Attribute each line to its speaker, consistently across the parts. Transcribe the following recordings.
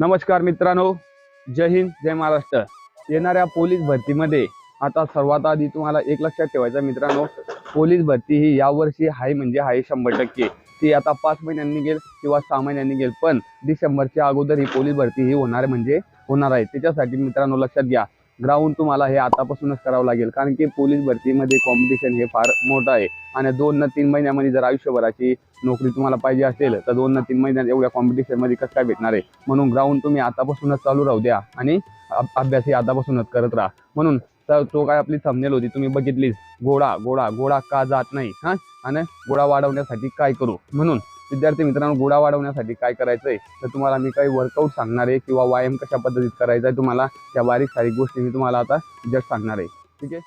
Speaker 1: नमस्कार मित्रांनो जय हिंद जय महाराष्ट्र. येणाऱ्या पोलीस भरतीमध्ये आता सर्वात आधी तुम्हाला एक लक्षात ठेवायचं मित्रांनो पोलीस भरती ही यावर्षी आहे म्हणजे आहे शंभर टक्के. ती आता पाच महिन्यांनी गेल किंवा सहा महिन्यांनी गेल पण डिसेंबरच्या अगोदर ही पोलीस भरती ही होणार म्हणजे होणार आहे. त्याच्यासाठी मित्रांनो लक्षात घ्या ग्राउंड तुम्हाला हे आतापासूनच करावं लागेल. कारण की पोलीस भरतीमध्ये कॉम्पिटिशन हे फार मोठं आहे. आणि दोन न तीन महिन्यामध्ये जर आयुष्यभराची नोकरी तुम्हाला पाहिजे असेल तर दोन न तीन महिन्यात एवढ्या कॉम्पिटिशनमध्ये कसं काय भेटणार आहे? म्हणून ग्राउंड तुम्ही आतापासूनच चालू राहू द्या आणि अभ्यासही अभ्यास हे आतापासूनच करत राहा. म्हणून तर तो काय आपली थंबनेल होती तुम्ही बघितलीच. गोळा गोळा गोळा का जात नाही हां? आणि गोळा वाढवण्यासाठी काय करू? म्हणून विद्यार्थी मित्रांनो गोळा वाढवण्यासाठी काय करायचंय? तर तुम्हाला मी काही वर्कआउट सांगणार आहे किंवा व्यायाम कशा पद्धतीत करायचा आहे तुम्हाला त्या बारीक सारीक गोष्टी मी तुम्हाला आता जस्ट सांगणार आहे. ठीक आहे?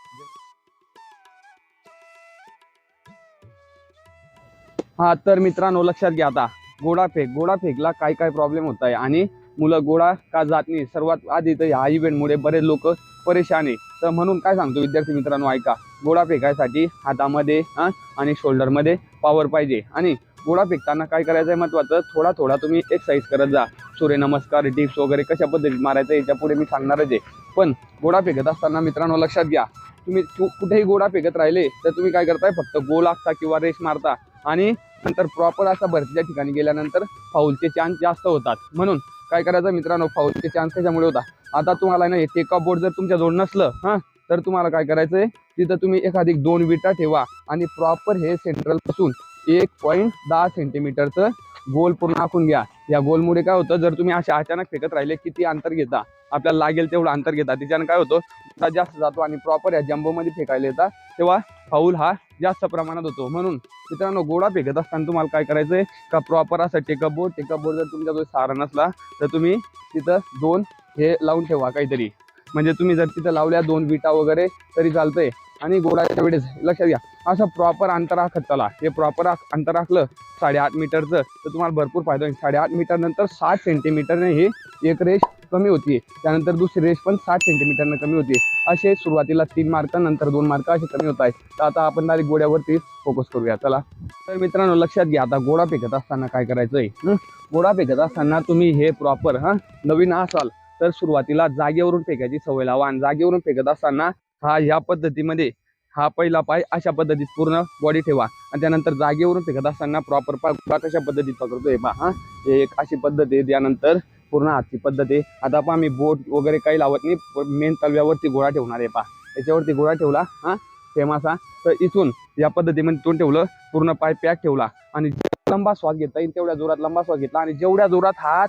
Speaker 1: हा तर मित्रांनो लक्षात घ्या आता. गोडा फेक गोडा फेकला काय काय प्रॉब्लेम होत आहे? आणि मुलं गोळा का जात नाही? सर्वात आधी तर ह्या इव्हेंटमुळे बरेच लोक परेशान आहे. तर म्हणून काय सांगतो विद्यार्थी मित्रांनो ऐका. गोळा फेकायसाठी हातामध्ये हा आणि शोल्डरमध्ये पॉवर पाहिजे. आणि गोळा फेकताना काय करायचं आहे महत्त्वाचं थोडा थोडा तुम्ही एक्सरसाइज करत जा. सूर्यनमस्कार डिप्स वगैरे कशा पद्धतीत मारायचं याच्यापुढे मी सांगणारच आहे. पण गोळा फेकत असताना मित्रांनो लक्षात घ्या तुम्ही कुठेही गोळा फेकत राहिले तर तुम्ही काय करताय? फक्त गोल आखता किंवा रेस मारता आणि नंतर प्रॉपर असा भरतीच्या ठिकाणी गेल्यानंतर फाऊलचे चान्स जास्त होतात. म्हणून काय करायचं मित्रांनो? फाऊलचे चान्स कशामुळे होता आता तुम्हाला ना हे टेकअप बोर्ड जर तुमच्याजवळ नसलं हां तर तुम्हाला काय करायचं आहे तिथं तुम्ही एखादी दोन विटा ठेवा आणि प्रॉपर हे सेंट्रलपासून एक पॉईंट दहा सेंटीमीटरचं गोल पूर्ण आखून घ्या. या गोलमुळे काय होतं जर तुम्ही अशा अचानक फेकत राहिले किती अंतर घेता आपल्याला लागेल तेवढं अंतर घेता. त्याच्यानं काय होतं जास्त जातो आणि प्रॉपर या जम्बोमध्ये फेकायला येतात तेव्हा फाऊल हा जास्त प्रमाणात होतो. म्हणून मित्रांनो गोळा फेकत असताना तुम्हाला काय करायचं आहे का प्रॉपर असं टेकअप बोर्ड टेकअप बोर्ड जर तुमच्याजवळ सारा नसला तर तुम्ही तिथं दोन हे लावून ठेवा काहीतरी. म्हणजे तुम्ही जर तिथं लावल्या दोन विटा वगैरे तरी चालतंय. आणि गोळाच्या वेळेस लक्षात घ्या असं प्रॉपर अंतर आखत चला हे प्रॉपर अंतर राखलं साडेआठ मीटरचं तर तुम्हाला भरपूर फायदा होईल. साडेआठ मीटर नंतर साठ सेंटीमीटरने हे एक रेष कमी होती त्यानंतर दुसरी रेष पण साठ सेंटीमीटरनं कमी होती असे सुरुवातीला तीन मार्क नंतर दोन मार्क असे कमी होत आहेत. तर आता आपण डायरेक्ट गोड्यावरती फोकस करूया. चला. तर मित्रांनो लक्षात घ्या आता गोडा फेकत असताना काय करायचं आहे गोळा फेकत असताना तुम्ही हे प्रॉपर हां? नवीन असाल तर सुरुवातीला जागेवरून फेकायची सवय लावा. आणि जागेवरून फेकत असताना हा ह्या पद्धतीमध्ये हा पहिला पाय अशा पद्धतीत पूर्ण बॉडी ठेवा. आणि त्यानंतर जागेवरून फेकत असताना प्रॉपर पाय कशा पद्धतीत पकडतोय बा हा? एक अशी पद्धत आहे. त्यानंतर पूर्ण हातची पद्धत आहे. आता पहा मी बोट वगैरे काही लावत नाही मेन तलव्यावरती गोळा ठेवणार आहे पहा. याच्यावरती गोळा ठेवला हा? फेमासा तर इथून या पद्धतीमध्ये तोंड ठेवलं पूर्ण पाय पॅक ठेवला. आणि लंबा श्वास घेता येईल तेवढ्या जोरात लंबा श्वास घेतला. आणि जेवढ्या जोरात हात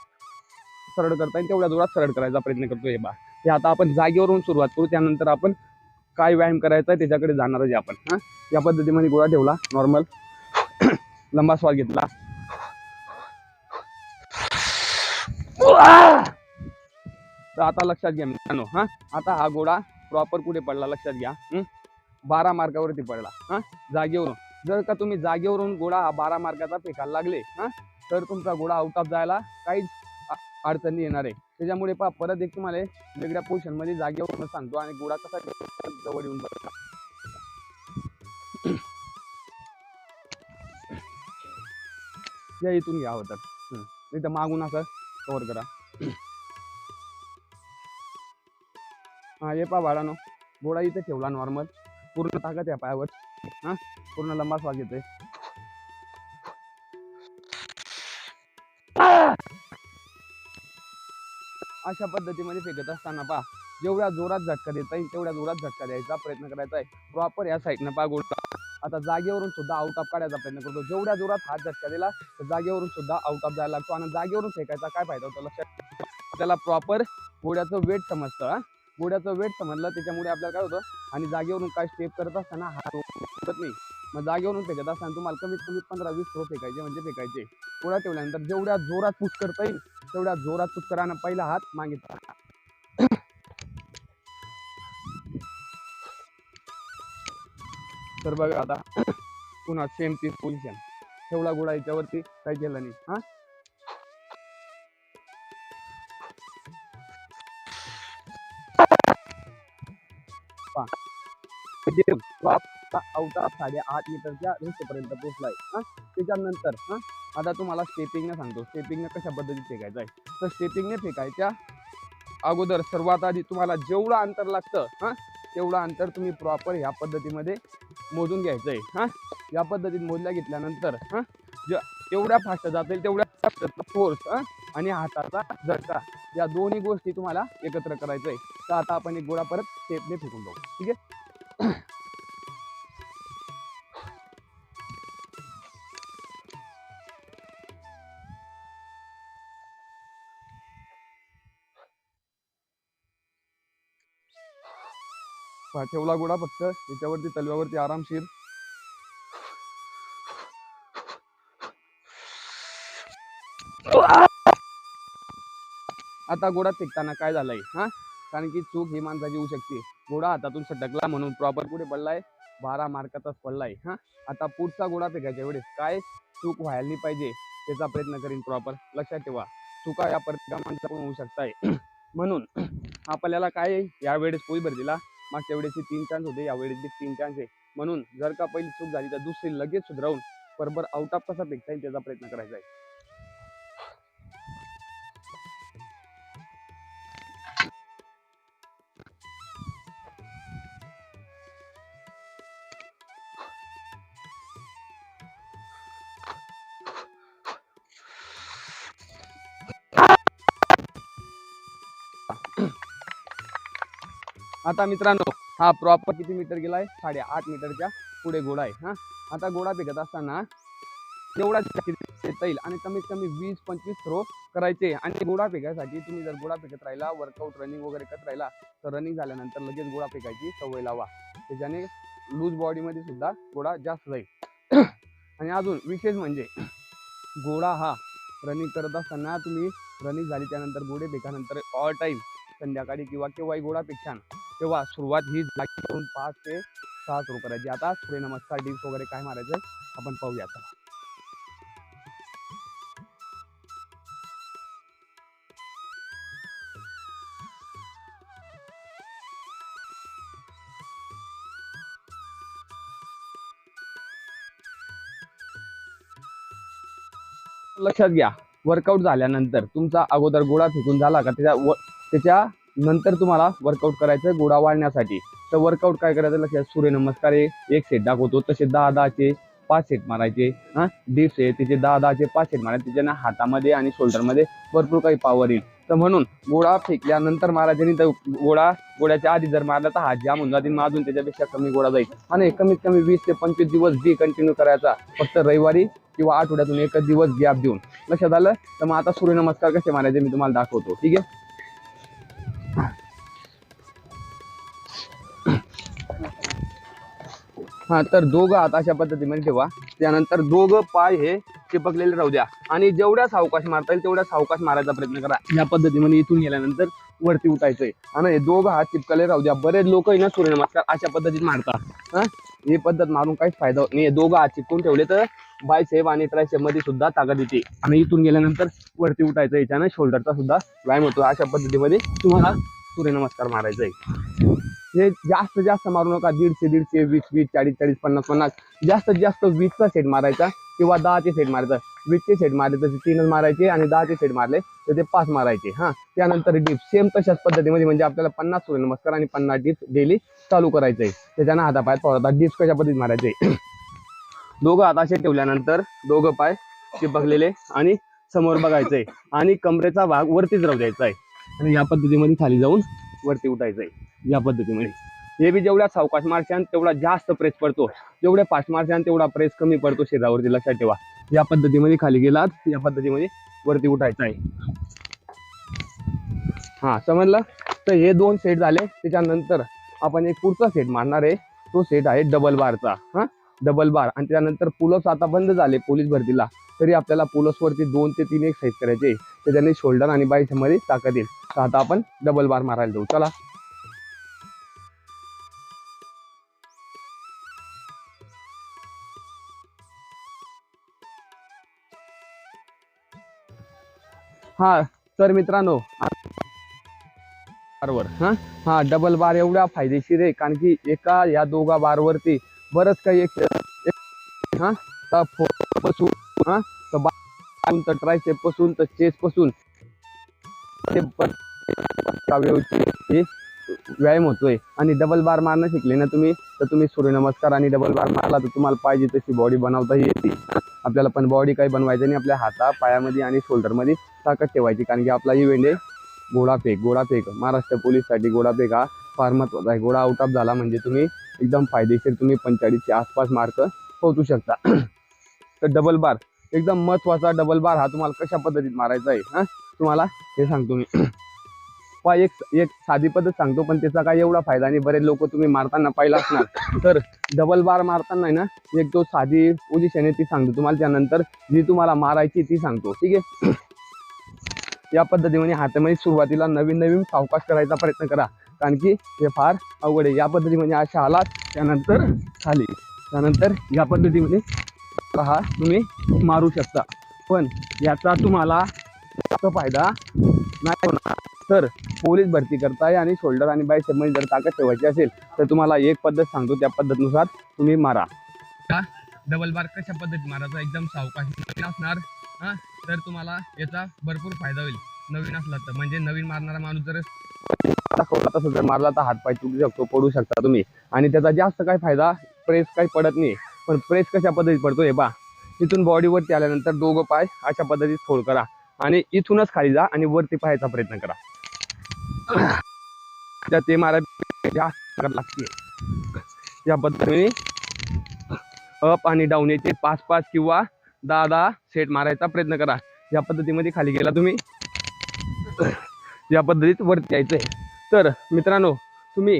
Speaker 1: सरळ करता येईल तेवढ्या जोरात सरळ करायचा प्रयत्न करतोय बा हे आता आपण जागेवरून सुरुवात करू. त्यानंतर आपण काय व्यायाम करायचा आहे त्याच्याकडे जाणार आहे आपण. हां? या पद्धतीमध्ये गोळा ठेवला नॉर्मल लंबा श्वास घेतला. तर आता लक्षात घ्या मित्रांनो हा? आता हा गोळा प्रॉपर कुठे पडला लक्षात घ्या बारा मार्कावरती पडला हा? जागेवरून. जर का तुम्ही जागेवरून गोळा हा बारा मार्काचा फेकायला लागले हा? तर तुमचा गोळा आउट ऑफ जायला काहीच अडचणी येणार आहे. त्याच्यामुळे पहा परत एक तुम्हाला वेगळ्या पोझिशनमध्ये जागेवर सांगतो आणि गोळा कसा जवळ येऊन बघा. या इथून घ्या होतात. नाही तर मागून असं कव्हर करा. हा ये पा बाळानो गोळा इथे ठेवला नॉर्मल पूर्ण ताकद या पायावर. हा पूर्ण लंबा श्वास घेतोय अशा पद्धतीमध्ये फेकत असताना पहा जेवढ्या जोरात झटका देता येईल तेवढ्या जोरात झटका द्यायचा प्रयत्न करायचा आहे. प्रॉपर या साईडनं पहा गोष्ट आता जागेवरून सुद्धा आउट ऑफ काढायचा प्रयत्न करतो. जेवढ्या जोरात हात झटका दिला तर जागेवरून सुद्धा आउट ऑफ जायला लागतो. आणि जागेवरून फेकायचा काय फायदा होतो? लक्षात त्याला प्रॉपर घोड्याचं वेट समजतं घोड्याचं वेट समजलं त्याच्यामुळे आपल्याला काय होतं? आणि जागेवरून काय स्टेप करत असताना हात उचलत नाही. मग जागेवरून फेकत असताना तुम्हाला कमीत कमी पंधरा वीस थ्रो फेकायचे म्हणजे फेकायचे. गोळा ठेवल्यानंतर जेवढ्या जोरात पुश करता येईल तेवढ्या जोरात पुश पहिला हात मागितला. तर बघा आता पुन्हा सेम तीच पोझिशन ठेवला गोळा याच्यावरती काही केलं नाही हा? पहा. म्हणजे अवतार साडेआठ मीटरच्या रेषेपर्यंत पोहोचलाय. त्याच्यानंतर हा? आता तुम्हाला स्टेपिंगनं सांगतो. स्टेपिंगनं कशा पद्धतीने फेकायचं आहे? तर स्टेपिंगने फेकायच्या अगोदर सर्वात आधी तुम्हाला जेवढं अंतर लागतं हा? तेवढं अंतर तुम्ही प्रॉपर ह्या पद्धतीमध्ये मोजून घ्यायचं आहे हा? या पद्धतीत मोजल्या घेतल्यानंतर हा? ज तेवढ्या फास्ट जातील तेवढ्या फोर्स आणि हाताचा झटका. या दोन्ही गोष्टी तुम्हाला एकत्र करायचं आहे. तर आता आपण एक गोळा परत स्टेपने फेकून जाऊ ठीक आहे? ठेवला गोडा फक्त. याच्यावरती तलव्यावरती आरामशीर आता गोडा फेकताना काय झालंय? हा? कारण की चूक ही माणसाची होऊ शकते. गोडा हातातून सटकला म्हणून प्रॉपर पुढे पडलाय. बारा मार्काचाच पडलाय. हा? आता पुढचा गोडा फेकायच्या वेळेस काय चूक व्हायला नाही पाहिजे त्याचा प्रयत्न करीन प्रॉपर लक्षात ठेवा. चुका या प्रत्येका माणसाकडून होऊ शकताय? म्हणून आपल्याला काय यावेळेस या वेळेस पोई भरतीला मागच्या वेळेचे तीन चान्स होते यावेळेस बी तीन चान्स आहे. म्हणून जर का पहिली चूक झाली तर दुसरी लगेच सुधारून बरोबर आउट ऑफ कसा फेकता येईल त्याचा प्रयत्न करायचा आहे. आता मित्रांनो हा प्रॉपर किती मीटर गेला आहे साडेआठ मीटरच्या पुढे घोडा आहे हा? आता गोळा फेकत असताना जेवढा येता येईल आणि कमीत कमी वीस पंचवीस थ्रो करायचे. आणि गोळा फेकायसाठी तुम्ही जर गोळा फेकत राहिला वर्कआउट रनिंग वगैरे करत राहिला तर रनिंग झाल्यानंतर लगेच गोळा फेकायची सवय लावा. त्याच्याने लूज बॉडीमध्ये सुद्धा गोळा जास्त जाईल. आणि अजून विशेष म्हणजे गोळा हा रनिंग करत असताना तुम्ही रनिंग झाली त्यानंतर गोडे फेकानंतर ऑल टाईम संध्याकाळी किंवा केव्हाही गोळा फेकशान तेव्हा सुरुवात ही जागी पाच ते सहा सुरू करायची. आता सूर्यनमस्कार डिप्स वगैरे काय मारायचं आपण पाहूया आता लक्षात घ्या वर्कआउट झाल्यानंतर तुमचा अगोदर गोळा फेकून झाला का? त्याच्या व त्याच्या नंतर तुम्हाला वर्कआउट करायचं गोडा वाढण्यासाठी तर वर्कआउट काय करायचं? लक्षात सूर्यनमस्कार एक सेट दाखवतो. तसे दहा दहाचे पाच सेट मारायचे. हा? डिप्स आहे तिचे दहा दहाचे पाच सेट मारायचे. त्याच्यानं हातामध्ये आणि शोल्डरमध्ये भरपूर काही पॉवर येईल. तर म्हणून गोळा फेकल्यानंतर मारायचे नाही तर गोळा गोळ्याच्या आधी जर मारला तर हात जाम होऊन जातील. मग अजून त्याच्यापेक्षा कमी गोळा जाईल. आणि कमीत कमी वीस ते पंचवीस दिवस बी कंटिन्यू करायचा. फक्त रविवारी किंवा आठवड्यातून एकच दिवस गॅप देऊन. लक्षात आलं? तर मग आता सूर्यनमस्कार कसे मारायचे मी तुम्हाला दाखवतो. ठीक आहे? हा तर दोघं हात अशा पद्धतीमध्ये ठेवा. त्यानंतर दोघं पाय हे चिपकलेले राहू द्या. आणि जेवढ्या सावकाश मारता येईल तेवढ्या सावकाश मारायचा प्रयत्न करा. या पद्धतीमध्ये इथून गेल्यानंतर वरती उठायचंय. आणि हे दोघं हात चिपकले राहू द्या. बरेच लोक ना सूर्यनमस्कार अशा पद्धतीत मारतात. हा? ही पद्धत मारून काहीच फायदा होत नाही दोघं हात चिपकून ठेवले तर बायसेप आणि ट्रायसेपमध्ये सुद्धा ताकद येते. आणि इथून गेल्यानंतर वरती उठायचं याच्यानं शोल्डरचा सुद्धा व्यायाम होतो. अशा पद्धतीमध्ये तुम्हाला सूर्यनमस्कार मारायचा आहे हे जास्त जास्त मारू नका. दीडशे दीडशे वीस वीस चाळीस चाळीस पन्नास पन्नास. जास्तीत जास्त वीसचा सेट मारायचा किंवा दहाचे सेट मारायचा. वीसचे सेट मारले तर तीनच मारायचे आणि दहाचे सेट मारले तर ते पाच मारायचे. हा. त्यानंतर डिप्स सेम तशाच पद्धतीमध्ये म्हणजे आपल्याला पन्नास सूर्यनमस्कार आणि पन्नास डिप्स डेली चालू करायचं आहे त्याच्यानं हातापायात पळतात डिप्स कशा पद्धतीत मारायचे? दोघं हात असे ठेवल्यानंतर दोघं पाय चिपकलेले आणि समोर बघायचंय. आणि कमरेचा भाग वरतीच राहू द्यायचा आहे आणि या पद्धतीमध्ये खाली जाऊन वरती उठायचं आहे या पद्धतीमध्ये हे बी जेवढ्या सावकाश मारशान तेवढा जास्त प्रेस पडतो. जेवढ्या फास्ट मारशान तेवढा प्रेस कमी पडतो शरीरावरती लक्षात ठेवा. या पद्धतीमध्ये खाली गेलात या पद्धतीमध्ये वरती उठायचं आहे. हा समजलं? तर हे दोन सेट झाले. त्याच्यानंतर आपण एक पुढचा सेट मारणार आहे. तो सेट आहे डबल बारचा हा? डबल बार आणि त्यानंतर पुलस आता बंद झाले पोलीस भरतीला. तरी आपल्याला पुलस वरती दोन ते तीन एक साईज करायचे तर त्याने शोल्डर आणि बाईच्या ताकद येईल. तर आता आपण डबल बार मारायला जाऊ. चला. हा तर मित्रांनो बारवर हा? हा डबल बार एवढा फायदेशीर आहे कारण की एका या दोघा बारवरती बरंच काही एक एक- हा? तर हा? तर बा- तर ट्रायसेपपासून तर चेस पासून. हे व्यायाम होतोय आणि डबल बार मारणं शिकले ना तुम्ही तर तुम्ही सूर्यनमस्कार आणि डबल बार मारला तर तुम्हाला पाहिजे तशी बॉडी बनवता येते. आपल्याला पण बॉडी काही बनवायचं नाही आपल्या हाता पायामध्ये आणि शोल्डरमध्ये ताकद ठेवायची कारण की आपला इव्हेंट आहे गोळाफेक गोळाफेक महाराष्ट्र पोलीससाठी गोळाफेक हा फार महत्त्वाचा आहे. गोळा आउट ऑफ झाला म्हणजे तुम्ही एकदम फायदेशीर तुम्ही पंचेचाळीसच्या आसपास मार्क पोहोचू शकता. तर डबल बार एकदम महत्त्वाचा डबल बार हा तुम्हाला कशा पद्धतीत मारायचा आहे हां? तुम्हाला हे सांगतो मी. पहा एक एक साधी पद्धत सांगतो पण त्याचा काय एवढा फायदा नाही. बरेच लोक तुम्ही मारताना पाहिला असणार. तर डबल बार मारताना ना एक तो साधी पोझिशन आहे ती सांगतो तुम्हाला. त्यानंतर जी तुम्हाला मारायची ती सांगतो. ठीक आहे? या पद्धतीमध्ये म्हणजे हातामध्ये सुरुवातीला नवीन नवीन सावकाश करायचा प्रयत्न करा. कारण की हे फार अवघड आहे. या पद्धतीमध्ये म्हणजे अशा आलात त्यानंतर खाली. त्यानंतर या पद्धतीमध्ये हा तुम्ही मारू शकता. पण याचा तुम्हाला फायदा नाही होणार. तर पोलीस भरती करताय आणि शोल्डर आणि बायसेपमध्ये जर ताकद ठेवायची असेल तर तुम्हाला एक पद्धत सांगतो त्या पद्धतीनुसार तुम्ही मारा. डबल बार कशा पद्धतीत मारायचा? एकदम सावकाश. नवीन असणार हा? तर तुम्हाला याचा भरपूर फायदा होईल. नवीन असला तर. म्हणजे नवीन मारणारा माणूस जर तसं जर मारला तर हात पाय तुटू शकतो पडू शकता तुम्ही. आणि त्याचा जास्त काय फायदा प्रेस काही पडत नाही. पण प्रेस कशा पद्धतीत पडतो हे बा तिथून बॉडीवरती आल्यानंतर दोघं पाय अशा पद्धतीत फोल्ड करा. आणि इथूनच खाली जा आणि वरती पाहायचा प्रयत्न करा. त्या ते मला जास्त लागते या पद्धतीने अप आणि डाऊन याचे पाच पाच किंवा दहा दहा सेट मारायचा प्रयत्न करा. या पद्धतीमध्ये खाली गेला तुम्ही. या पद्धतीत वरती यायचंय. तर मित्रांनो तुम्ही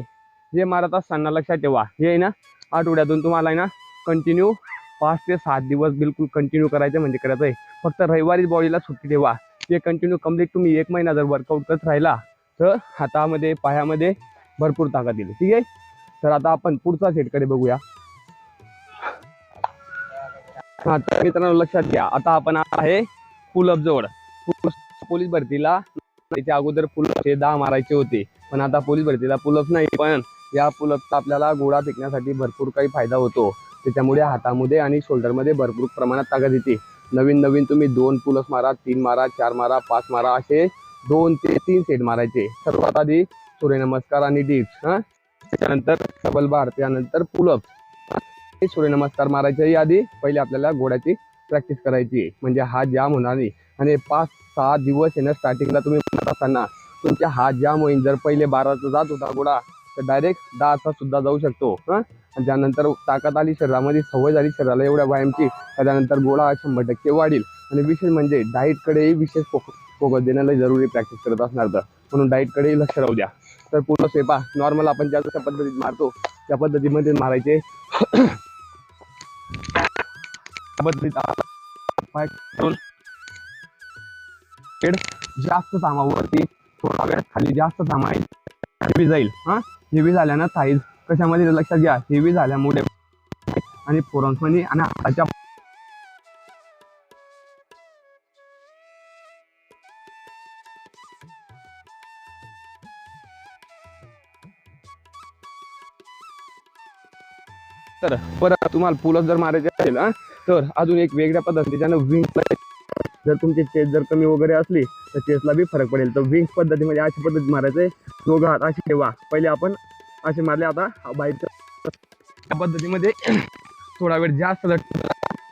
Speaker 1: हे मारत असताना लक्षात ठेवा. हे आहे ना आठवड्यातून तुम्हाला आहे ना कंटिन्यू पाच ते सात दिवस बिलकुल कंटिन्यू करायचं म्हणजे करायचं आहे फक्त रविवारी बॉडीला सुट्टी ठेवा. ते कंटिन्यू कंप्लीट तुम्ही एक महिना जर वर्कआउट करत राहिला तर हातामध्ये पायामध्ये भरपूर ताकद येईल ठीक आहे? तर आता आपण पुढचा सेटकडे बघूया. हा तर मित्रांनो लक्षात घ्या. आता आपण आहे पुलअप जवळ पोलीस भरतीला त्याच्या अगोदर पुलअप दहा मारायचे होते. पण आता पोलीस भरतीला पुलअप नाही पण या पुलअपचा आपल्याला गोळा फेकण्यासाठी भरपूर काही फायदा होतो. त्याच्यामुळे हातामध्ये आणि शोल्डरमध्ये भरपूर प्रमाणात ताकद येते. नवीन नवीन तुम्ही दोन पुलअप मारा तीन मारा चार मारा पाच मारा असे दोन ते तीन सेट मारायचे. सर्वात आधी सूर्यनमस्कार आणि डिप्स हा? त्याच्यानंतर डबल बार त्यानंतर पुलअप सूर्यनमस्कार मारायच्या आधी पहिले आपल्याला घोड्याची प्रॅक्टिस करायची. म्हणजे हात जाम होणार नाही. आणि पाच सहा दिवस येणं स्टार्टिंगला तुम्ही म्हणत असताना तुमच्या हात जाम होईल जर पहिले बाराचा जात होता घोडा तर डायरेक्ट दहाचा सुद्धा जाऊ शकतो. हां? आणि त्यानंतर ताकद आली शरीरामध्ये सवय झाली शरीराला एवढ्या व्यायामची त्यानंतर गोळा शंभर टक्के वाढेल. आणि विशेष म्हणजे डाईटकडेही विशेष फोकस फोकस देण्याला जरुरी प्रॅक्टिस करत असणार तर. म्हणून डाईटकडे लक्ष राहू द्या. तर पूर्ण सेपा नॉर्मल आपण ज्या जशा पद्धतीत मारतो त्या पद्धतीमध्ये मारायचे. जास्त थांबावरती थोडा वेळ खाली जास्त सामाईल हेवी जाईल. हा? हेवी झाल्यानं साईज कशामध्ये लक्षात घ्या हेवी झाल्यामुळे आणि फोरन्स आणि हाताच्या तर परत तुम्हाला पुलअप जर मारायचे असेल हा तर अजून एक वेगळ्या पद्धतीच्यानं विंग जर तुमची चेस जर कमी वगैरे असली तर चेसला बी फरक पडेल. तर विंग पद्धतीमध्ये अशा पद्धतीत मारायचे. दोघं हात असे ठेवा. पहिले आपण असे मारले आता बाईकच्या त्या पद्धतीमध्ये थोडा वेळ जास्त लट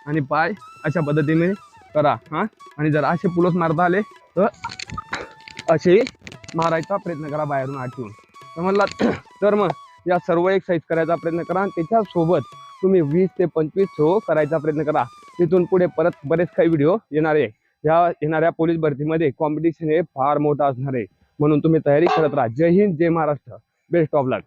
Speaker 1: आणि पाय अशा पद्धतीने करा हा. आणि जर असे पुलस मारता आले तर असे मारायचा प्रयत्न करा बाहेरून आठवून तर म्हणला तर मग या सर्व एक्सरसाइज करायचा प्रयत्न करा. आणि त्याच्यासोबत तुम्ही वीस ते पंचवीस थ्रो करायचा प्रयत्न करा. तिथून पुढे परत बरेच काही व्हिडिओ येणार आहे. या येणाऱ्या पोलीस भरतीमध्ये कॉम्पिटिशन हे फार मोठं असणार आहे. म्हणून तुम्ही तयारी करत राहा. जय हिंद जय महाराष्ट्र. Best of luck